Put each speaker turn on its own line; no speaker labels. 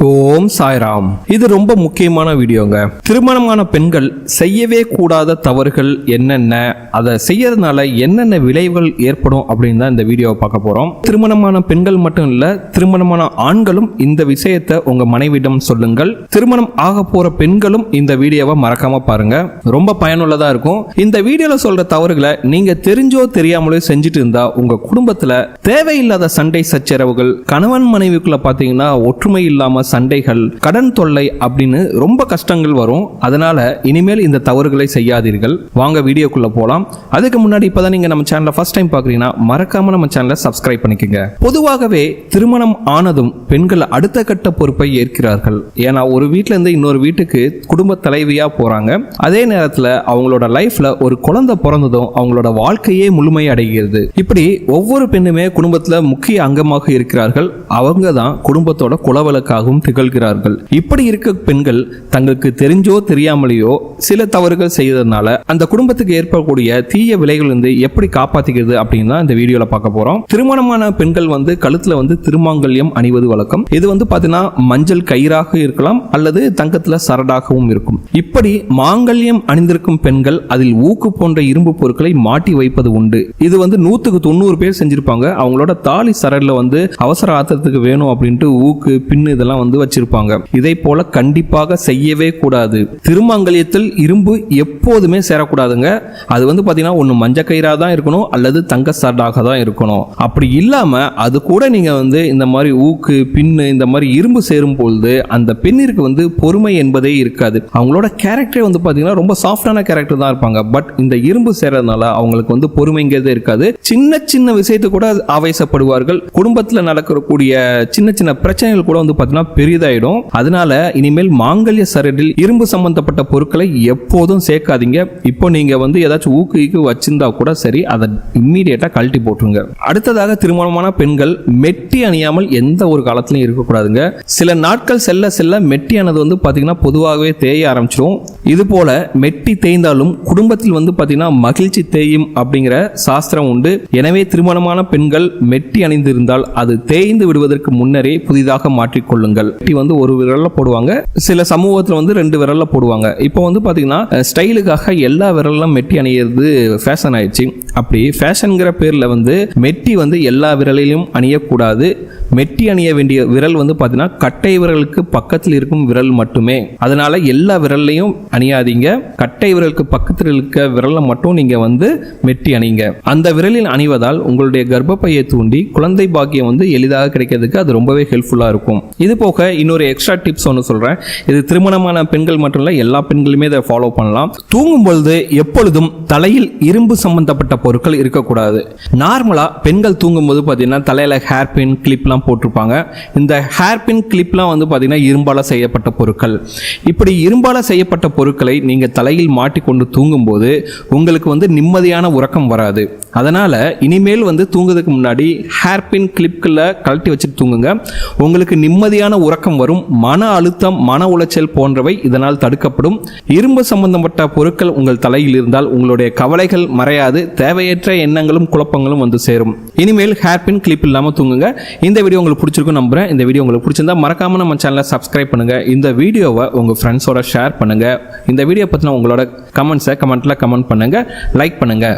ஓம் சாய்ராம். இது ரொம்ப முக்கியமான வீடியோங்க. திருமணமான பெண்கள் செய்யவே கூடாத தவறுகள் என்னென்ன? அதை செய்யறதுனால என்னென்ன விளைவுகள் ஏற்படும் அப்படின்னு தான் இந்த வீடியோவை பார்க்க போறோம். திருமணமான பெண்கள் மட்டும் இல்ல திருமணமான ஆண்களும் இந்த விஷயத்தை உங்க மனைவிடம் சொல்லுங்கள். திருமணம் ஆக போற பெண்களும் இந்த வீடியோவை மறக்காம பாருங்க. ரொம்ப பயனுள்ளதா இருக்கும். இந்த வீடியோல சொல்ற தவறுகளை நீங்க தெரிஞ்சோ தெரியாமலோ செஞ்சுட்டு இருந்தா உங்க குடும்பத்துல தேவையில்லாத சண்டை சச்சரவுகள் கணவன் மனைவிக்குள்ள பாத்தீங்கன்னா ஒற்றுமை இல்லாம சண்டைகள் கடன் தொல்லை அப்படின்னு ரொம்ப கஷ்டங்கள் வரும். அதனால இனிமேல் இந்த தவறுகளை செய்யாதீர்கள். வாங்க வீடியோக்குள்ள போகலாம் அதுக்கு முன்னாடி இப்பதான் நீங்க நம்ம சேனலை ஃபர்ஸ்ட் டைம் பாக்குறீங்கன்னா மறக்காம நம்ம சேனலை சப்ஸ்கிரைப் பண்ணிக்கங்க. பொதுவாகவே திருமணம் ஆனதும் பெண்கள் அடுத்த கட்ட பொறுப்பை ஏற்கிறார்கள். ஏன்னா ஒரு வீட்டில இருந்து இன்னொரு வீட்டுக்கு குடும்ப தலைவியா போறாங்க. அதே நேரத்துல அவங்களோட லைஃப்ல ஒரு குழந்தை பிறந்ததும் அவங்களோட வாழ்க்கையே முழுமை அடைகிறது. இப்படி ஒவ்வொரு பெண்ணுமே குடும்பத்துல முக்கிய அங்கமாக இருக்கிறார்கள். அவங்க தான் குடும்பத்தோட பெண்களாகவும் திகழ்கிறார்கள். இப்படி இருக்க பெண்கள் தங்களுக்கு தெரிஞ்சோ தெரியாமலேயோ சில தவறுகள் செய்ததுனால அந்த குடும்பத்துக்கு ஏற்படக்கூடிய தீய விலைகள் எப்படி காப்பாத்திக்கிறது அப்படின்னு தான் இந்த வீடியோல பார்க்க போறோம். திருமணமான பெண்கள் வந்து கழுத்துல வந்து திருமாங்கல்யம் அணிவது வழக்கம். இது வந்து பாத்தீங்கன்னா மஞ்சள் கயிறாக இருக்கலாம் அல்லது தங்கத்துல சரடாகவும் இருக்கும். இப்படி மாங்கல்யம் அணிந்திருக்கும் பெண்கள் அதில் ஊக்கு போன்ற இரும்பு பொருட்களை மாட்டி வைப்பது உண்டு. இது வந்து நூத்துக்கு தொண்ணூறு பேர் செஞ்சிருப்பாங்க. அவங்களோட தாலி சரடில் வந்து அவசர ஆத்திரத்துக்கு வேணும் அப்படின்ட்டு ஊக்கு பின்னு இதெல்லாம் வந்து வச்சிருப்பாங்க. இதை போல கண்டிப்பாக செய்யவே கூடாது. திருமாங்கல்யத்தில் இரும்பு எப்போதுமே சேரக்கூடாதுங்க. அது வந்து பாத்தீங்கன்னா ஒன்று மஞ்ச கயிறா தான் இருக்கணும் அல்லது தங்க சாட்டாக தான் இருக்கணும். அப்படி இல்லாம அது கூட நீங்க வந்து இந்த மாதிரி ஊக்கு பின்னு இந்த மாதிரி இரும்பு சேரும் பொழுது அந்த பெண்ணிற்கு வந்து பொறுமை என்பதே இருக்காது. அவங்களோட கேரக்டரே வந்து பாத்தீங்கன்னா ரொம்ப சாஃப்டான கேரக்டர் தான் இருப்பாங்க. பட் இந்த இரும்பு சேரதுனால அவங்களுக்கு வந்து பொறுமைங்கிறதே இருக்காது. சின்ன சின்ன விஷயத்து கூட ஆவேசப்படுவார்கள். குடும்பத்தில் நடக்கக்கூடிய சின்ன சின்ன பிரச்சனைகள் கூட வந்து பார்த்தீங்கன்னா பெரிதாயிடும். அதனால இனிமேல் மாங்கல்ய சரடில் இரும்பு சம்பந்தப்பட்ட பொருட்களை எப்போதும் சேர்க்காதீங்க. இப்போ நீங்க வந்து ஏதாச்சும் ஊக்கு ஈக்கு வச்சிருந்தா கூட சரி அதை இம்மீடியட்டா கழட்டி போட்டுருங்க. அடுத்ததாக திருமணமான பெண்கள் மெட்டி அணியாமல் எந்த ஒரு காலத்திலும் இருக்கக்கூடாதுங்க. சில நாட்கள் செல்ல செல்ல மெட்டியானது வந்து பாத்தீங்கன்னா பொதுவாகவே தேய ஆரம்பிச்சிடும் இது போல மெட்டி தேய்ந்தாலும் குடும்பத்தில் வந்து பாத்தீங்கன்னா மகிழ்ச்சி தேயும் அப்படிங்கிற சாஸ்திரம் உண்டு. எனவே திருமணமான பெண்கள் மெட்டி அணிந்திருந்தால் அது தேய்ந்து விடுவதற்கு முன்னரே புதிதாக மாற்றிக்கொள்ளுங்கள் மெட்டி வந்து ஒரு விரல்ல போடுவாங்க. சில சமூகத்தில் வந்து ரெண்டு விரல்ல போடுவாங்க. இப்போ வந்து பார்த்தீங்கன்னா ஸ்டைலுக்காக எல்லா விரலும் மெட்டி அணியிறது ஃபேஷன் ஆயிடுச்சு. அப்படி ஃபேஷனுங்கிற பேரில் வந்து மெட்டி வந்து எல்லா விரலிலும் அணியக்கூடாது. மெட்டி அணிய வேண்டிய விரல் வந்து பார்த்தீங்கன்னா கட்டை விரலுக்கு பக்கத்தில் இருக்கும் விரல் மட்டுமே. அதனால எல்லா விரல்லையும் அணியாதீங்க. கட்டை விரலுக்கு பக்கத்தில் இருக்க விரலை மட்டும் நீங்க வந்து மெட்டி அணிங்க. அந்த விரலில் அணிவதால் உங்களுடைய கர்ப்பப்பையை தூண்டி குழந்தை பாக்கியம் வந்து எளிதாக கிடைக்கிறதுக்கு அது ரொம்பவே ஹெல்ப்ஃபுல்லா இருக்கும். இது போக இன்னொரு எக்ஸ்ட்ரா டிப்ஸ் ஒன்று சொல்றேன். இது திருமணமான பெண்கள் மட்டும் இல்லை எல்லா பெண்களுமே இதை ஃபாலோ பண்ணலாம். தூங்கும் பொழுது எப்பொழுதும் தலையில் இரும்பு சம்பந்தப்பட்ட பொருட்கள் இருக்கக்கூடாது. நார்மலா பெண்கள் தூங்கும்போது பார்த்தீங்கன்னா தலையில் ஹேர் பின் கிளிப்லாம் போட்டிருப்பாங்க. இந்த ஹேர் பின் கிளிப்லாம் வந்து பார்த்தீங்கன்னா இரும்பால செய்யப்பட்ட பொருட்கள். இப்படி இரும்பால செய்யப்பட்ட பொருட்களை நீங்க தலையில் மாட்டிக்கொண்டு தூங்கும்போது உங்களுக்கு வந்து நிம்மதியான உறக்கம் வராது. அதனால இனிமேல் வந்து தூங்குறதுக்கு முன்னாடி ஹேர் பின் கிளிப்களை கழட்டி வச்சுட்டு தூங்குங்க. உங்களுக்கு நிம்மதியான உறக்கம் வரும் மன அழுத்தம் மன உளைச்சல் போன்றவை இதனால் தடுக்கப்படும். இரும்பு சம்பந்தப்பட்ட பொருட்கள் உங்கள் தலையில் இருந்தால் உங்களுடைய கவலைகள் மறையாது தேவையற்ற எண்ணங்களும் குழப்பங்களும் வந்து சேரும். இனிமேல் ஹேர்பின் கிளிப் இல்லாமல் தூங்குங்க. இந்த வீடியோ உங்களுக்கு பிடிச்சிருக்கும் நம்புறேன். இந்த வீடியோ உங்களுக்கு பிடிச்சிருந்தா மறக்காம நம்ம சேனலை சப்ஸ்கிரைப் பண்ணுங்க. இந்த வீடியோவை உங்க ஃப்ரெண்ட்ஸோட ஷேர் பண்ணுங்க. இந்த வீடியோ பற்றின உங்களோட கமெண்ட்ஸை கமெண்ட்ல கமெண்ட் பண்ணுங்க. லைக் பண்ணுங்க.